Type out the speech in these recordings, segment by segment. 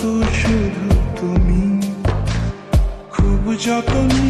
শুধু তুমি। খুব যত্ন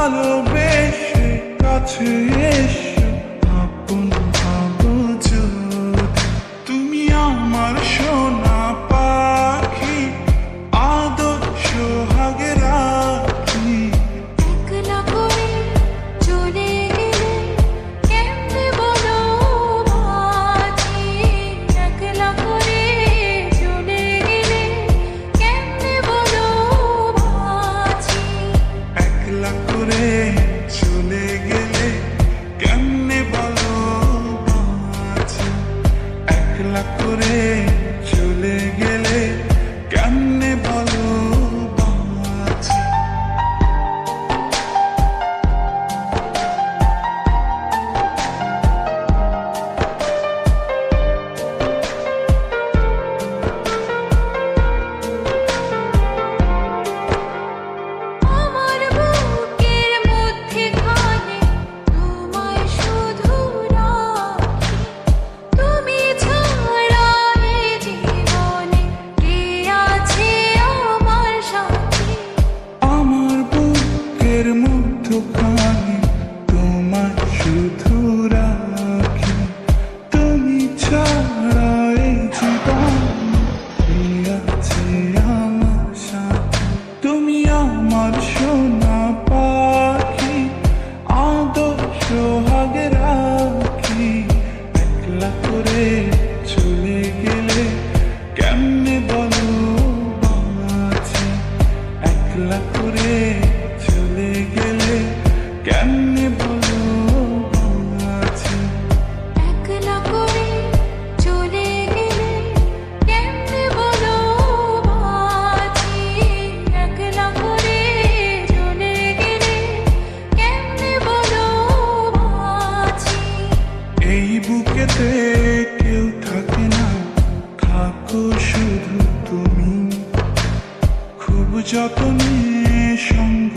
ভালোবেসে কাছে এসো একলা করে চলে গেলে। কেমনে বলো বাঁচি একলা করে চলে গেলে কেমনে বলো বাঁচি একলা করে চলে গেলে কেমনে বলো বাঁচি একলা করে চলে গেলে কেমনে বলো বাঁচি এই বুকেতে কেউ থাকো যতনে সঙ্গ